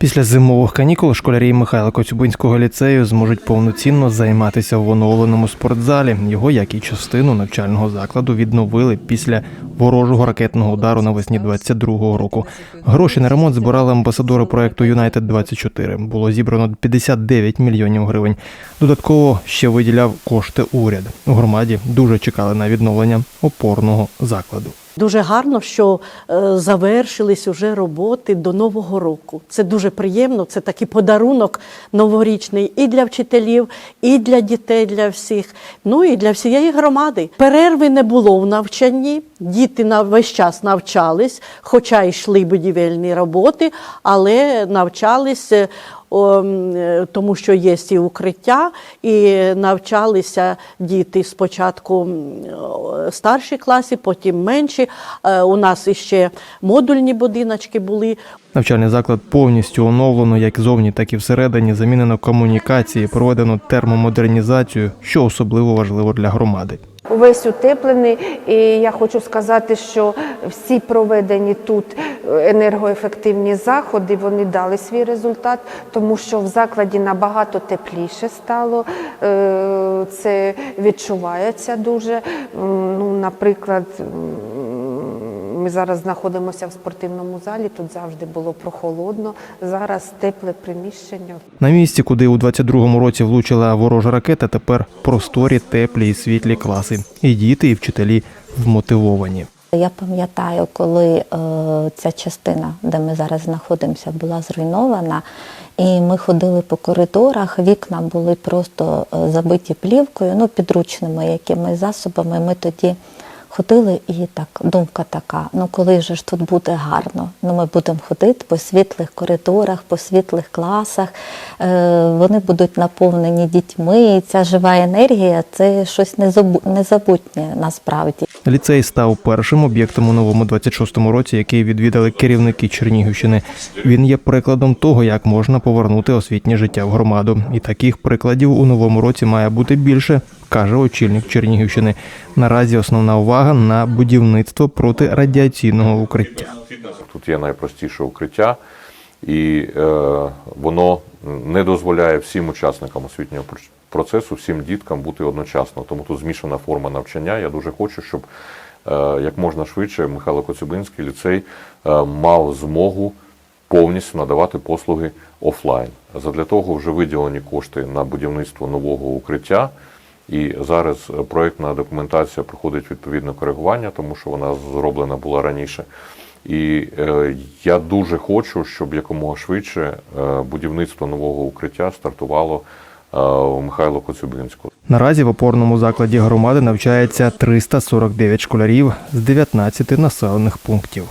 Після зимових канікул школярі Михайла Коцюбинського ліцею зможуть повноцінно займатися в оновленому спортзалі. Його, як і частину навчального закладу, відновили після ворожого ракетного удару навесні 22-го року. Гроші на ремонт збирали амбасадори проекту Юнайтед 24 Було зібрано 59 мільйонів гривень. Додатково ще виділяв кошти уряд. У громаді дуже чекали на відновлення опорного закладу. Дуже гарно, що е, завершились уже роботи до Нового року. Це дуже приємно. Це такий подарунок новорічний і для вчителів, і для дітей, для всіх, ну і для всієї громади. Перерви не було в навчанні. Діти на весь час навчались, хоча йшли будівельні роботи, але навчались. Е, тому що є і укриття, і навчалися діти спочатку старші класи, потім менші. Е, У нас іще модульні будиночки були. Навчальний заклад повністю оновлено як зовні, так і всередині. Замінено комунікації, проведено термомодернізацію, що особливо важливо для громади. Увесь утеплений, і я хочу сказати, що всі проведені тут енергоефективні заходи вони дали свій результат, тому що в закладі набагато тепліше стало. Е, Це відчувається дуже. Ну, наприклад, ми зараз знаходимося в спортивному залі. Тут завжди було прохолодно. Зараз тепле приміщення. На місці, куди у 22-му році влучила ворожа ракета, тепер просторі, теплі і світлі класи. І діти, і вчителі вмотивовані. Я пам'ятаю, коли е, ця частина, де ми зараз знаходимося, була зруйнована, і ми ходили по коридорах, вікна були просто е, забиті плівкою, ну, підручними якимись засобами. Ми тоді ходили, і так, думка така: ну коли же ж тут буде гарно? Ну, ми будемо ходити по світлих коридорах, по світлих класах, е, вони будуть наповнені дітьми, і ця жива енергія це щось незабутнє насправді. Ліцей став першим об'єктом у новому 26-му році, який відвідали керівники Чернігівщини. Він є прикладом того, як можна повернути освітнє життя в громаду. І таких прикладів у новому році має бути більше, каже очільник Чернігівщини. Наразі основна увага на будівництво протирадіаційного укриття. Тут є найпростіше укриття, і е, воно не дозволяє всім учасникам освітнього процесу, всім діткам бути одночасно. Тому тут змішана форма навчання. Я дуже хочу, щоб е, як можна швидше Михайло Коцюбинський ліцей е, мав змогу повністю надавати послуги офлайн. Задля того вже виділені кошти на будівництво нового укриття. І зараз проектна документація проходить відповідне коригування, тому що вона зроблена була раніше. І е, я дуже хочу, щоб якомога швидше е, будівництво нового укриття стартувало е, у Михайло Коцюбинську. Наразі в опорному закладі громади навчається 349 школярів з 19 населених пунктів.